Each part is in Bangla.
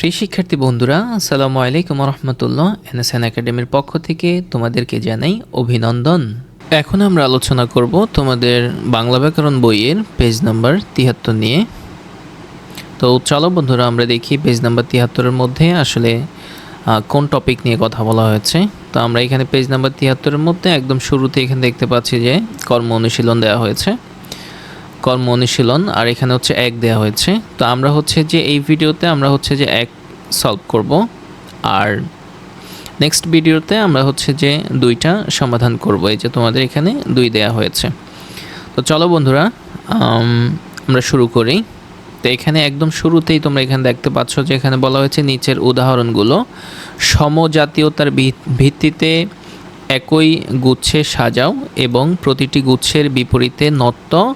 প্রিয় শিক্ষার্থী বন্ধুরা, আসসালামু আলাইকুম রহমতুল্লাহ এনএসএন একাডেমির পক্ষ থেকে তোমাদেরকে জানাই অভিনন্দন। এখন আমরা আলোচনা করব তোমাদের বাংলা ব্যাকরণ বইয়ের পেজ নাম্বার তিয়াত্তর নিয়ে। তো চলো বন্ধুরা, আমরা দেখি পেজ নাম্বার তিয়াত্তরের মধ্যে আসলে কোন টপিক নিয়ে কথা বলা হয়েছে। তো আমরা এখানে পেজ নাম্বার তিয়াত্তরের মধ্যে একদম শুরুতে এখানে দেখতে পাচ্ছি যে কর্ম অনুশীলন দেওয়া হয়েছে। কর্ম অনুশীলন আর এখানে হচ্ছে এক দেওয়া হয়েছে। তো আমরা হচ্ছে যে এই ভিডিওতে আমরা হচ্ছে যে এক সলভ করব আর নেক্সট ভিডিওতে আমরা হচ্ছে যে দুইটা সমাধান করব। এই যে তোমাদের এখানে দুই দেয়া হয়েছে। তো চলো বন্ধুরা আমরা শুরু করি। তো এখানে একদম শুরুতেই তোমরা এখানে দেখতে পাচ্ছ যে এখানে বলা হয়েছে নিচের উদাহরণগুলো। সমজাতীয়তার ভিত- ভিত্তিতে একই গুচ্ছে সাজাও এবং প্রতিটি গুচ্ছের বিপরীতে আহ,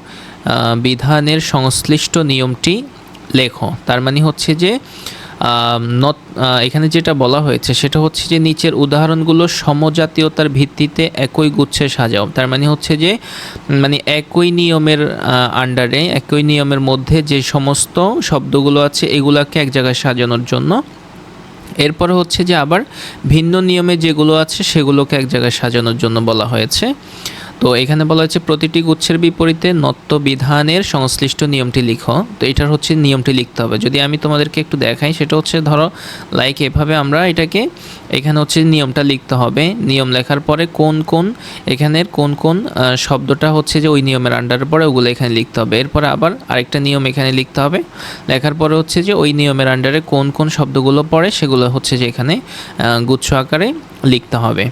বিধানের সংশ্লিষ্ট নিয়মটি লেখো। তার মানে হচ্ছে যে আহ, এখানে যেটা বলা হয়েছে সেটা হচ্ছে যে নিচের উদাহরণগুলো সমজাতীয়তার ভিত্তিতে একই গুচ্ছে সাজাও। তার মানে হচ্ছে যে মানে একই নিয়মের আন্ডারে একই নিয়মের মধ্যে যে সমস্ত শব্দগুলো আছে এগুলাকে এক জায়গায় সাজানোর জন্য। এরপরে হচ্ছে যে আবার ভিন্ন নিয়মে যেগুলো আছে সেগুলোকে এক জায়গায় সাজানোর জন্য বলা হয়েছে। তো এখানে বলা হয়েছে, প্রতিটি গুচ্ছের বিপরীতে নত্য বিধানের সংশ্লিষ্ট নিয়মটি লিখো। তো এটার হচ্ছে নিয়মটি লিখতে হবে। যদি আমি তোমাদেরকে একটু দেখাই, সেটা হচ্ছে ধরো লাইক এভাবে আমরা এটাকে, এখানে হচ্ছে নিয়মটা লিখতে হবে। নিয়ম লেখার পরে কোন কোন এখানের কোন কোন শব্দটা হচ্ছে যে ওই নিয়মের আন্ডারে পড়ে ওগুলো এখানে লিখতে হবে। এরপরে আবার আরেকটা নিয়ম এখানে লিখতে হবে। লেখার পরে হচ্ছে যে ওই নিয়মের আন্ডারে কোন কোন শব্দগুলো পড়ে, সেগুলো হচ্ছে যে এখানে গুচ্ছ আকারে লিখতে হবে।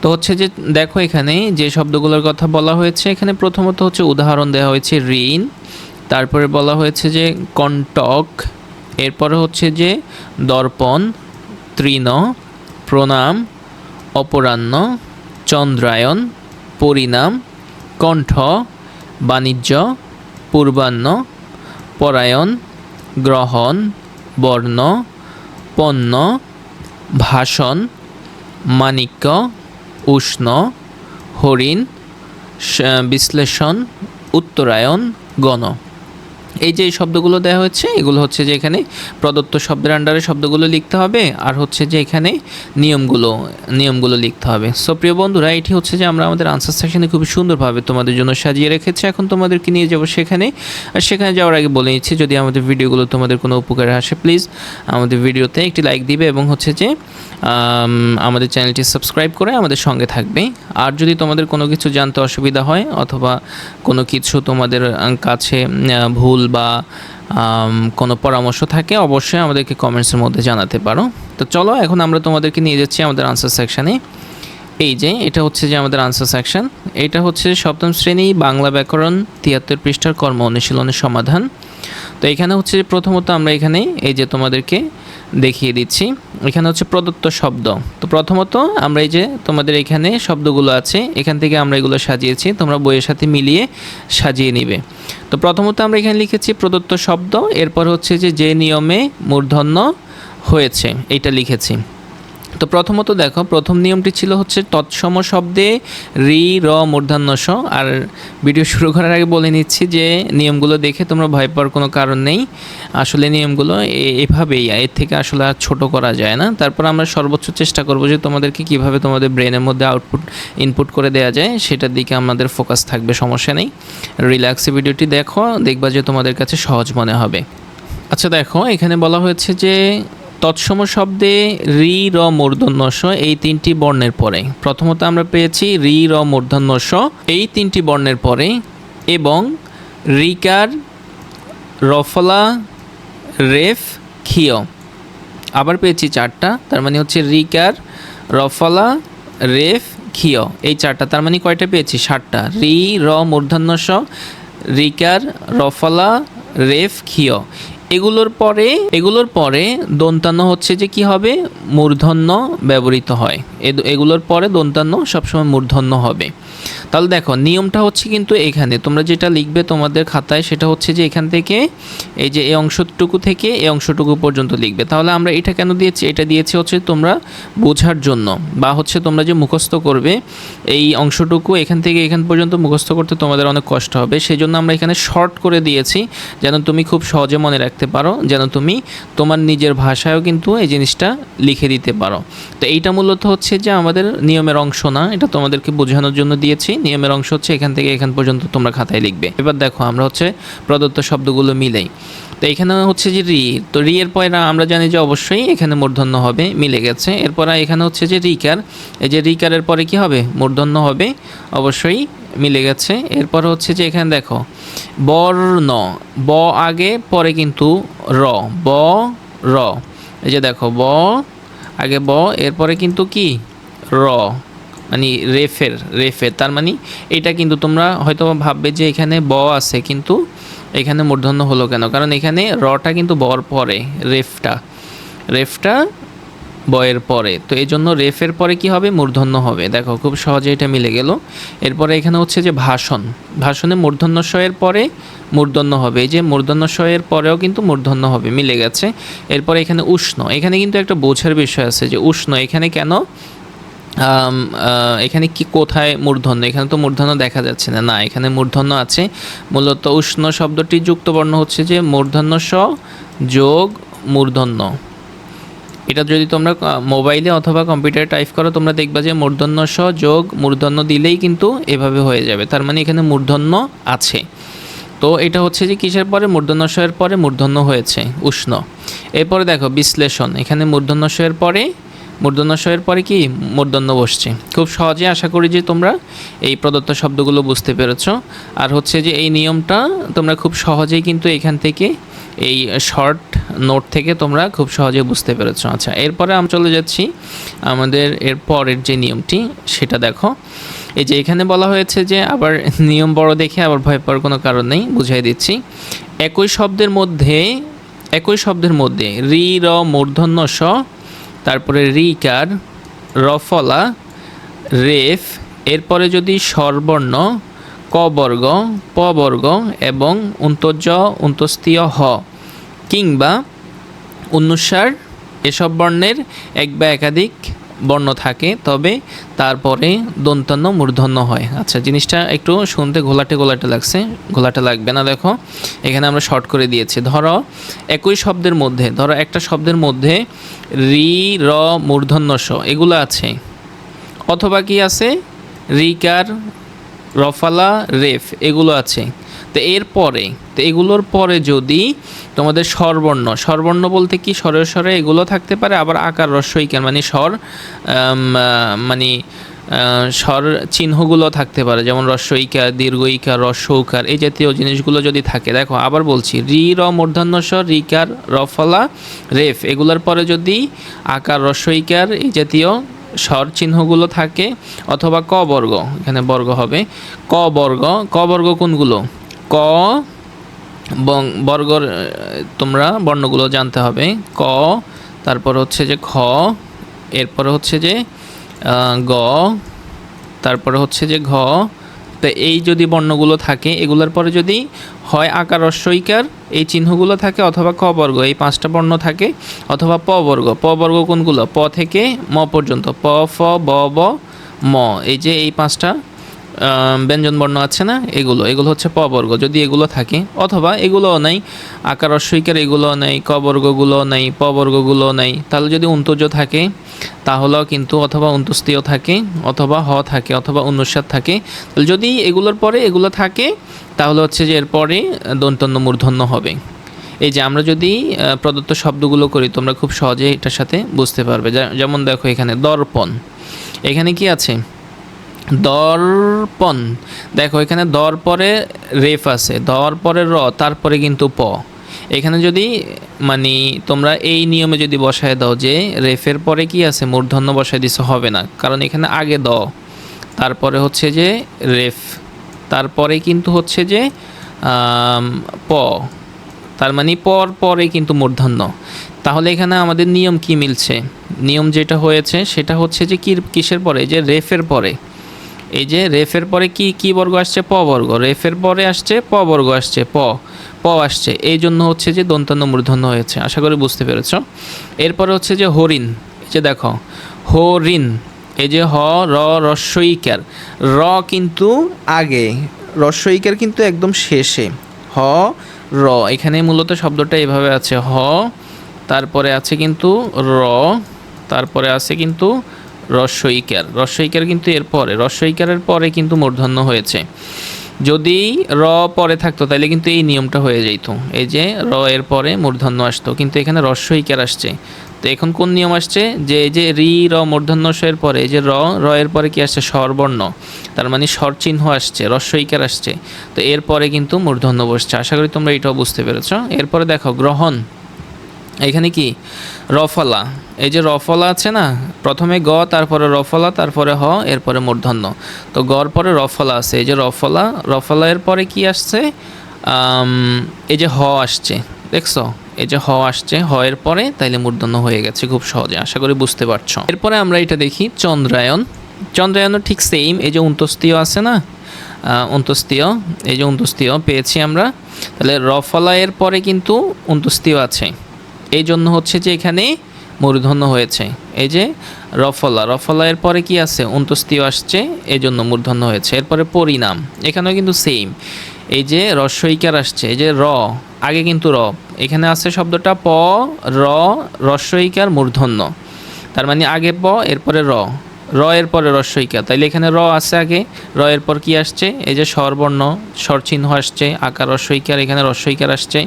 তো হচ্ছে যে দেখো এখানে যে শব্দগুলোর কথা বলা হয়েছে, এখানে প্রথমত হচ্ছে উদাহরণ দেওয়া হয়েছে ঋণ, তারপরে বলা হয়েছে যে কন্টক এরপরে হচ্ছে যে দর্পণ, তৃণ, প্রণাম, অপরাহ্ন, চন্দ্রায়ন, পরিণাম, কণ্ঠ, বাণিজ্য, পূর্বাহ্ন, পরায়ণ, গ্রহণ, বর্ণ, পণ্য, ভাষণ, মাণিক্য উষ্ণ হরিণ বিশ্লেষণ উত্তরায়ণ গণ। এই যে শব্দগুলো দেওয়া হচ্ছে এগুলো হচ্ছে যে এখানে প্রদত্ত শব্দের আন্ডারে শব্দগুলো লিখতে হবে আর হচ্ছে যে এখানে নিয়মগুলো নিয়মগুলো লিখতে হবে। সো প্রিয় বন্ধুরা এটি হচ্ছে যে আমরা আমাদের আনসার সেকশনে খুব সুন্দরভাবে তোমাদের জন্য সাজিয়ে রেখেছি। এখন তোমাদেরকে নিয়ে যাব সেখানে। আর সেখানে যাওয়ার আগে বলে নিচ্ছি যদি আমাদের ভিডিওগুলো তোমাদের কোনো উপকারে আসে প্লিজ আমাদের ভিডিওতে একটি লাইক দিবে এবং হচ্ছে যে আমাদের চ্যানেলটি সাবস্ক্রাইব করে আমাদের সঙ্গে থাকবে। আর যদি তোমাদের কোনো কিছু জানতে অসুবিধা হয় অথবা কোনো কিছু তোমাদের কাছে আহ, ভুল বা কোনো পরামর্শ থাকে, অবশ্যই আমাদেরকে কমেন্টসের মধ্যে জানাতে পারো। তো চলো, এখন আমরা তোমাদেরকে নিয়ে যাচ্ছি আমাদের আনসার সেকশানে এই যে, এটা হচ্ছে যে আমাদের আনসার সেকশন এটা হচ্ছে সপ্তম শ্রেণি, বাংলা ব্যাকরণ, তিয়াত্তর পৃষ্ঠার কর্ম অনুশীলনের সমাধান। তো এখানে হচ্ছে প্রথমত আমরা এখানে, এই যে তোমাদেরকে দেখিয়ে দিচ্ছি। এখানে হচ্ছে প্রদত্ত শব্দ। তো প্রথমত আমরা এই যে তোমাদের এখানে শব্দগুলো আছে, এখান থেকে আমরা এগুলো সাজিয়েছি, তোমরা বইয়ের সাথে মিলিয়ে সাজিয়ে নিবে। তো প্রথমত আমরা এখানে লিখেছি প্রদত্ত শব্দ, এরপর হচ্ছে যে যে নিয়মে মূর্ধন্য হয়েছে এটা লিখেছি। তো প্রথমত দেখো, প্রথম নিয়মটি ছিল হচ্ছে তৎসম শব্দে রি, র মূর্ধান্য স আর ভিডিও শুরু করার আগে বলে নিচ্ছি যে নিয়মগুলো দেখে তোমরা ভয় পাওয়ার কোনো কারণ নেই। আসলে নিয়মগুলো এভাবেই এর থেকে আসলে আর ছোট করা যায় না। তারপর আমরা সর্বোচ্চ চেষ্টা করব যে তোমাদেরকে কীভাবে তোমাদের ব্রেনের মধ্যে আউটপুট, ইনপুট করে দেওয়া যায়, সেটার দিকে আমাদের ফোকাস থাকবে, সমস্যা নেই। রিল্যাক্সে ভিডিওটি দেখো, দেখবা যে তোমাদের কাছে সহজ মনে হবে। আচ্ছা দেখো, এখানে বলা হয়েছে যে তৎসম শব্দে রি, র, মূর্ধন্য স এই তিনটি বর্ণের পরে। প্রথমত আমরা পেয়েছি রি, র, মূর্ধন্য স এই তিনটি বর্ণের পরে এবং রিকার, রফলা, রেফ খিয় আবার পেয়েছি চারটা, তার মানে হচ্ছে রিকার, রফলা, রেফ খিয় এই চারটা, তার মানে কয়টা পেয়েছি? ষাটটা রি, র, মূর্ধন্য রিকার, রফলা, রেফ খিয় এগুলোর পরে এগুলোর পরে দন্তান্ন হচ্ছে যে কি হবে? মূর্ধন্য ব্যবহৃত হয়। এগুলোর পরে দন্তান্ন সবসময় মূর্ধন্য হবে। তাহলে দেখো, নিয়মটা হচ্ছে কিন্তু এখানে। তোমরা যেটা লিখবে তোমাদের খাতায় সেটা হচ্ছে যে এখান থেকে এই যে এই অংশটুকু থেকে এই অংশটুকু পর্যন্ত লিখবে। তাহলে আমরা এটা কেন দিয়েছি? এটা দিয়েছি হচ্ছে তোমরা বোঝার জন্য বা হচ্ছে তোমরা যে মুখস্থ করবে এই অংশটুকু এখান থেকে এখান পর্যন্ত মুখস্থ করতে তোমাদের অনেক কষ্ট হবে। সেই জন্য আমরা এখানে শর্ট করে দিয়েছি যেন তুমি খুব সহজে মনে রাখতে রাখতে পারো, যেন তুমি তোমার নিজের ভাষায়ও কিন্তু এই জিনিসটা লিখে দিতে পারো। তো এইটা মূলত হচ্ছে যে আমাদের নিয়মের অংশ না, এটা তোমাদেরকে বোঝানোর জন্য দিয়েছি। নিয়মের অংশ হচ্ছে এখান থেকে এখান পর্যন্ত তোমরা খাতায় লিখবে। এবার দেখো, আমরা হচ্ছে প্রদত্ত শব্দগুলো মিলাই। তো এখানে হচ্ছে যে রি, তো রি এর পরে আমরা জানি যে অবশ্যই এখানে মূর্ধন্য হবে, মিলে গেছে। এরপর এখানে হচ্ছে যে রিকার, এই যে রিকারের পরে কি হবে? মূর্ধন্য হবে, অবশ্যই মিলে গেছে। এরপর হচ্ছে যে এখানে দেখো, বর্ণ, ব আগে, পরে কিন্তু র, ব, র। এই যে দেখো, ব, আগে ব, এরপরে কিন্তু কি? র মানে রেফের রেফের। তার মানে এটা কিন্তু তোমরা হয়তো ভাববে যে এখানে ব আছে, কিন্তু এখানে মূর্ধন্য হলো কেন? কারণ এখানে রটা কিন্তু বর পরে, রেফটা। রেফটা বয়ের পরে। তো এই জন্য রেফের পরে কি হবে? মূর্ধন্য হবে। দেখো, খুব সহজে এটা মিলে গেল। এরপরে এখানে হচ্ছে যে ভাষণ। ভাষণে মূর্ধন্য শয়ের পরে মূর্ধন্য হবে। এই যে মূর্ধন্য শয়ের পরেও কিন্তু মূর্ধন্য হবে, মিলে গেছে। এরপরে এখানে উষ্ণ। এখানে কিন্তু একটা বোঝার বিষয় আছে যে উষ্ণ এখানে কেন? এখানে কি কোথায় মূর্ধন্য? এখানে তো মূর্ধন্য দেখা যাচ্ছে না। না, এখানে মূর্ধন্য আছে। মূলত উষ্ণ শব্দটি যুক্ত বর্ণ হচ্ছে যে মূর্ধন্য স যোগ মূর্ধন্য। এটা যদি তোমরা মোবাইলে অথবা কম্পিউটারে টাইপ করো, তোমরা দেখবা যে মূর্ধন্য স যোগ মূর্ধন্য দিলেই কিন্তু এভাবে হয়ে যাবে। তার মানে এখানে মূর্ধন্য আছে। তো এটা হচ্ছে যে কিসের পরে? মূর্ধন্য স এর পরে মূর্ধন্য হয়েছে, উষ্ণ। এরপরে দেখো, বিশ্লেষণ। এখানে মূর্ধন্য স এর পরে, মূর্ধন্য স এর পরে কি? মূর্ধন্য বসছে। খুব সহজে আশা করি যে তোমরা এই প্রদত্ত শব্দগুলো বুঝতে পেরেছ। আর হচ্ছে যে এই নিয়মটা তোমরা খুব সহজেই কিন্তু এখান থেকে এই শর্ট নোট থেকে তোমরা খুব সহজে বুঝতে পেরেছ। আচ্ছা এরপরে আমি চলে যাচ্ছি আমাদের এর পরের যে নিয়মটি, সেটা দেখো। এই যে এখানে বলা হয়েছে যে, আবার নিয়ম বড় দেখে আবার ভয় পাওয়ার কোনো কারণ নেই বুঝিয়ে দিচ্ছি। একই শব্দের মধ্যে, একই শব্দের মধ্যে, রি, র, মূর্ধন্য, স, তারপরে রিকার, রফলা, রেফ, এরপরে যদি স্বরবর্ণ ক বর্গ প বর্গ এবং উন্তজ উন্তস্তীয় হ। কিংবা অনুসার এসব বর্ণের এক বা একাধিক বর্ণ থাকে, তবে তারপরে দন্তন্য মূর্ধন্য হয়। আচ্ছা জিনিসটা একটু শুনতে ঘোলাটে ঘোলাটে লাগছে, ঘোলাটে লাগবে না, দেখো। এখানে আমরা শর্ট করে দিয়েছি। ধরো, একই শব্দের মধ্যে, ধরো একটা শব্দের মধ্যে রি, র, মূর্ধন্য স, এগুলো আছে। অথবা কি আছে? রিকার, রফালা, রেফ, এগুলো আছে। তো এর পরে তো এগুলোর পরে যদি তোমাদের স্বরবর্ণ স্বরবর্ণ বলতে কি স্বরে স্বরে এগুলো থাকতে পারে, আবার আকার রস্বইকার মানে স্বর মানে স্বর চিহ্নগুলো থাকতে পারে, যেমন রস্বইকার দীর্ঘইকার রস্যৌকার এই জাতীয় জিনিসগুলো যদি থাকে, দেখো আবার বলছি, রি, র, মূর্ধন্য স্বর রিকার রফলা রেফ, এগুলোর পরে যদি আকার রস্বইকার এই জাতীয় স্বর চিহ্নগুলো থাকে, অথবা ক বর্গ, এখানে বর্গ হবে, ক বর্গ ক বর্গ কোনগুলো? ক বর্গর তোমরা বর্ণগুলো জানতে হবে। ক, তারপর হচ্ছে যে খ, এরপরে হচ্ছে যে গ, তারপরে হচ্ছে যে ঘ। তো এই যদি বর্ণগুলো থাকে, এগুলোর পরে যদি হয় আকার রস্বইকার এই চিহ্নগুলো থাকে, অথবা ক বর্গ, এই পাঁচটা বর্ণ থাকে, অথবা প বর্গ। প বর্গ কোনগুলো? প থেকে ম পর্যন্ত। প, ফ, ব ব, ম। এই যে এই পাঁচটা আহ, ব্যঞ্জন বর্ণ আছে না? এগুলো এগুলো হচ্ছে প বর্গ। যদি এগুলো থাকে অথবা এগুলোও নাই আকার অস্বীকার এগুলোও নেই ক বর্গগুলোও নেই প বর্গগুলোও নেই তাহলে যদি উন্তজ থাকে তাহলেও কিন্তু অথবা উন্তস্তীয় থাকে অথবা হ থাকে অথবা অনুসার থাকে। তাহলে যদি এগুলোর পরে এগুলো থাকে তাহলে হচ্ছে যে এরপরে দন্তন্য মূর্ধন্য হবে। এই যে আমরা যদি প্রদত্ত শব্দগুলো করি তোমরা খুব সহজে এটার সাথে বুঝতে পারবে। যেমন দেখো এখানে দর্পণ। এখানে কি আছে? দর্পণ। দেখো, এখানে দর পরে রেফ আছে, দর পরে র, তারপরে কিন্তু প। এখানে যদি মানে তোমরা এই নিয়মে যদি বসায় দাও যে রেফের পরে কি আছে, মূর্ধন্য বসায় দিছে, হবে না। কারণ এখানে আগে দ, তারপরে হচ্ছে যে রেফ, তারপরে কিন্তু হচ্ছে যে প, তার মানে পর পরে কিন্তু মূর্ধন্য। তাহলে এখানে আমাদের নিয়ম কি মিলছে? নিয়ম যেটা হয়েছে, সেটা হচ্ছে যে কি কিসের পরে? যে রেফের পরে। এই যে রেফের পরে কি কি বর্গ আসছে? প বর্গ। রেফের পরে আসছে, প বর্গ আসছে, প। প আসছে। এই জন্য হচ্ছে যে দন্তান্ন মূর্ধন্য হয়েছে। আশা করি বুঝতে পেরেছ। এরপরে হচ্ছে যে হরিণ। এই যে দেখো, হরিণ। এই যে হ, র রস্বইকার র কিন্তু আগে। রস্বইকার কিন্তু একদম শেষে। হ, র। এখানে মূলত শব্দটা এভাবে আছে। হ, তারপরে আছে কিন্তু র, তারপরে আছে কিন্তু রস্বইকার রস্বইকার কিন্তু এর পরে। রস্বইকারের পরে কিন্তু মূর্ধন্য হয়েছে। যদি র পরে থাকতো তাহলে কিন্তু এই নিয়মটা হয়ে যেত এই যে র এর পরে মূর্ধন্য আসতো। কিন্তু এখানে রস্বইকার আসছে। তো এখন কোন নিয়ম আসছে? যে এই যে রি, র, মূর্ধন্য এর পরে, এই যে র র এর পরে কি আসছে? স্বরবর্ণ। তার মানে স্বর চিহ্ন আসছে রস্বইকার আসছে। তো এরপরে কিন্তু মূর্ধন্য বসছে। আশা করি তোমরা এটাও বুঝতে পেরেছ। এরপরে দেখো, গ্রহণ। এখানে কি? রফলা। এই যে রফলা আছে না, প্রথমে গ, তারপরে রফলা, তারপরে হ, এরপরে মূর্ধন্য। তো গর পরে রফলা আছে। এই যে রফলা রফলা এর পরে কি আসছে? এই যে হ আসছে, দেখছ? এই যে হ আসছে, হ এর পরে তাইলে মূর্ধন্য হয়ে গেছে খুব সহজে, আশা করি বুঝতে পারছ। এরপরে আমরা এটা দেখি, চন্দ্রায়ন। চন্দ্রায়নও ঠিক সেম এই যে উন্তস্তীয় আছে না? অন্তস্তীয় এই যে অন্তস্তীয় পেয়েছি আমরা। তাহলে রফলা এর পরে কিন্তু অন্তস্তীয় আছে। এই জন্য হচ্ছে যে এখানে মূর্ধন্য হয়েছে। এই যে রফলা রফলা এর পরে কি আছে? অন্তস্তীয় আসছে এই জন্য মূর্ধন্য হয়েছে। এরপরে পরিণাম, এখানেও কিন্তু সেম এই যে রস্বইকার আসছে, এই যে র, আগে কিন্তু র। এখানে আছে শব্দটা প, র রস্বইকার মূর্ধন্য। তার মানে আগে প, এরপরে র। র এর পরে রস্বইকার তাইলে এখানে র আছে আগে। র এর পর কি আসছে? এই যে স্বরবর্ণ, স্বরচিহ্ন আসছে, আকার রস্বইকার এখানে রস্বইকার আসছে।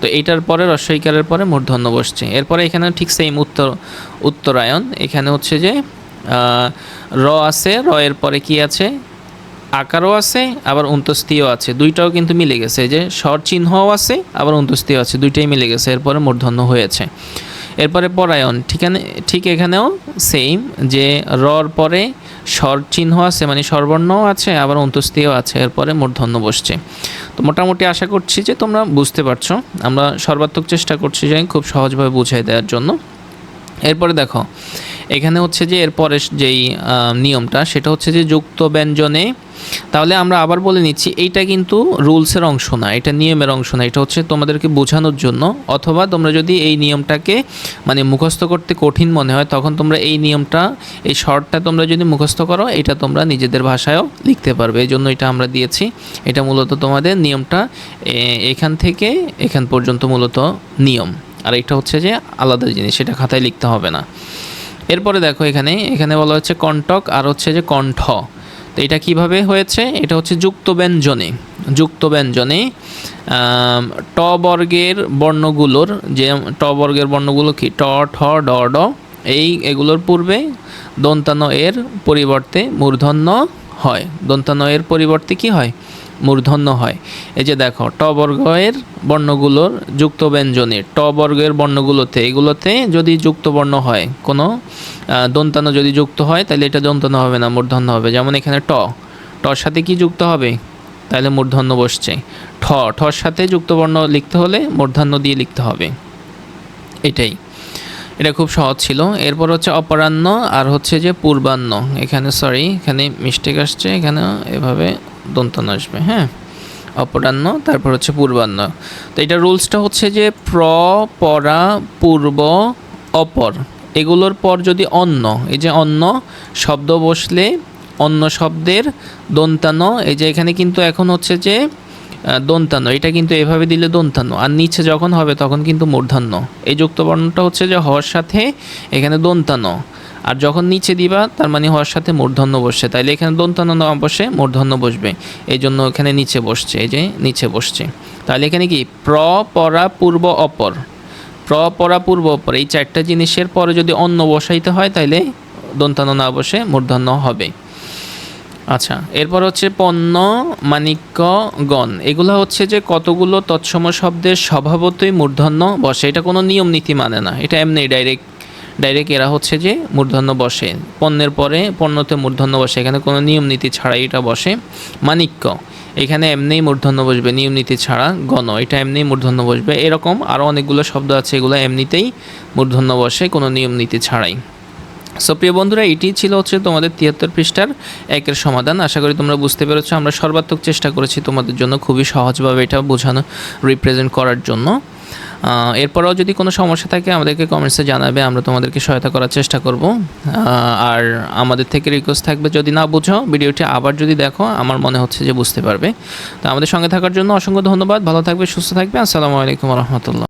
তো এইটার পরে রস্বইকারের পরে মূর্ধন্য বসছে। এরপরে এখানে ঠিক সেম উত্তর, উত্তরায়ণ। এখানে হচ্ছে যে র আছে র এর পরে কি আছে? আকারও আছে, আবার অন্তস্তীয় আছে। দুইটাও কিন্তু মিলে গেছে। যে স্বর চিহ্নও আছে, আবার অন্তস্তীয় আছে। দুইটাই মিলে গেছে। এরপরে মূর্ধন্য হয়েছে। এরপরে পরায়ণ। ঠিকানে ঠিক এখানেও সেম যে, রর পরে স্বর চিহ্ন আছে মানে স্বরবর্ণও আছে, আবার অন্তস্তীয় আছে, এরপরে মূর্ধন্য বসছে। তো মোটামুটি আশা করছি যে তোমরা বুঝতে পারছ। আমরা সর্বাত্মক চেষ্টা করছি যে খুব সহজভাবে বুঝাই দেওয়ার জন্য। এরপরে দেখো এখানে হচ্ছে যে এরপরে যেই নিয়মটা, সেটা হচ্ছে যে যুক্ত ব্যঞ্জনে, তাহলে আমরা আবার বলে নিচ্ছি, এইটা কিন্তু রুলসের অংশ না, এটা নিয়মের অংশ না, এটা হচ্ছে তোমাদেরকে বোঝানোর জন্য, অথবা তোমরা যদি এই নিয়মটাকে মানে মুখস্থ করতে কঠিন মনে হয়, তখন তোমরা এই নিয়মটা, এই শর্টটা তোমরা যদি মুখস্থ করো, এটা তোমরা নিজেদের ভাষায়ও লিখতে পারবে, এই জন্য এটা আমরা দিয়েছি, এটা মূলত তোমাদের নিয়মটা এখান থেকে এখান পর্যন্ত মূলত নিয়ম, আর এটা হচ্ছে যে আলাদা জিনিস, এটা খাতায় লিখতে হবে না। এরপরে দেখো এখানে এখানে বলা হচ্ছে কণ্টক আর হচ্ছে যে কণ্ঠ। তো এটা কীভাবে হয়েছে? এটা হচ্ছে যুক্ত ব্যঞ্জনে যুক্ত ব্যঞ্জনে ট বর্গের বর্ণগুলোর যে, ট বর্গের বর্ণগুলো কি? ট, ঠ, ড ড, এই এগুলোর পূর্বে দন্তানো এর পরিবর্তে মূর্ধন্য হয়। দন্তানো এর পরিবর্তে কি হয়? মূর্ধন্য হয়। এই যে দেখো ট বর্গের বর্ণগুলোর যুক্ত ব্যঞ্জনে ট বর্গের বর্ণগুলোতে এগুলোতে যদি যুক্ত বর্ণ হয় কোনো আহ, দন্তানো যদি যুক্ত হয় তাহলে এটা দন্তানো হবে না মূর্ধন্য হবে। যেমন এখানে ট টর সাথে কি যুক্ত হবে? তাহলে মূর্ধন্য বসছে। ঠ ঠর সাথে যুক্ত বর্ণ লিখতে হলে মূর্ধান্য দিয়ে লিখতে হবে। এটাই। এটা খুব সহজ ছিল। এরপর হচ্ছে অপরাহ্ন আর হচ্ছে যে পূর্বাহ্ন। এখানে সরি এখানে মিস্টেক আসছে। এখানে এভাবে দন্তন আসবে হ্যাঁ? অপরাহ্ন তারপর হচ্ছে পূর্বাহ্ন। তো এটা রুলসটা হচ্ছে যে প্র পরা পূর্ব অপর। এগুলোর পর যদি অন্য এই যে অন্য শব্দ বসলে অন্য শব্দের দন্তানো এই যে এখানে কিন্তু এখন হচ্ছে যে আহ, দন্তানো এটা কিন্তু এভাবে দিলে দন্তানো। আর নিচে যখন হবে তখন কিন্তু মূর্ধান্য এই যুক্তবর্ণটা হচ্ছে যে হওয়ার সাথে এখানে দন্তানো। আর যখন নিচে দিবা, তার মানে হওয়ার সাথে মূর্ধন্য বসছে। তাইলে এখানে দন্তানো না বসে মূর্ধন্য বসবে। এই জন্য এখানে নিচে বসছে, এই যে নিচে বসছে। তাহলে এখানে কি? প্র পরা পূর্ব অপর। প্র পরা পূর্ব অপর। এই চারটা জিনিসের পরে যদি অন্য বসাইতে হয়, তাইলে দন্তানো না বসে মূর্ধন্য হবে। আচ্ছা এরপর হচ্ছে পণ্য, মাণিক্য, গণ। এগুলো হচ্ছে যে কতগুলো তৎসম শব্দের স্বভাবতই মূর্ধন্য বসে। এটা কোনো নিয়ম নীতি মানে না। এটা এমনি ডাইরেক্ট ডাইরেক্ট এরা হচ্ছে যে মূর্ধন্য বসে। পণ্যের পরে পণ্যতে মূর্ধন্য বসে। এখানে কোনো নিয়ম নীতি ছাড়াই এটা বসে। মাণিক্য। এখানে এমনিই মূর্ধন্য বসবে, নিয়ম নীতি ছাড়া গণ। এটা এমনিই মূর্ধন্য বসবে। এরকম আরও অনেকগুলো শব্দ আছে, এগুলো এমনিতেই মূর্ধন্য বসে, কোনো নিয়ম নীতি ছাড়াই। সো প্রিয় বন্ধুরা, এটি ছিল হচ্ছে তোমাদের তিয়াত্তর পৃষ্ঠার একের সমাধান। আশা করি তোমরা বুঝতে পেরেছ। আমরা সর্বাত্মক চেষ্টা করেছি তোমাদের জন্য খুবই সহজভাবে এটা বোঝানো রিপ্রেজেন্ট করার জন্য। এরপরেও যদি কোনো সমস্যা থাকে আমাদেরকে কমেন্টসে জানাবে, আমরা তোমাদেরকে সহায়তা করার চেষ্টা করব। আর আমাদের থেকে রিকোয়েস্ট থাকবে, যদি না বুঝো, ভিডিওটি আবার যদি দেখো, আমার মনে হচ্ছে যে বুঝতে পারবে। তো আমাদের সঙ্গে থাকার জন্য অসংখ্য ধন্যবাদ। ভালো থাকবে, সুস্থ থাকবে। আসসালামু আলাইকুম রহমতুল্লাহ।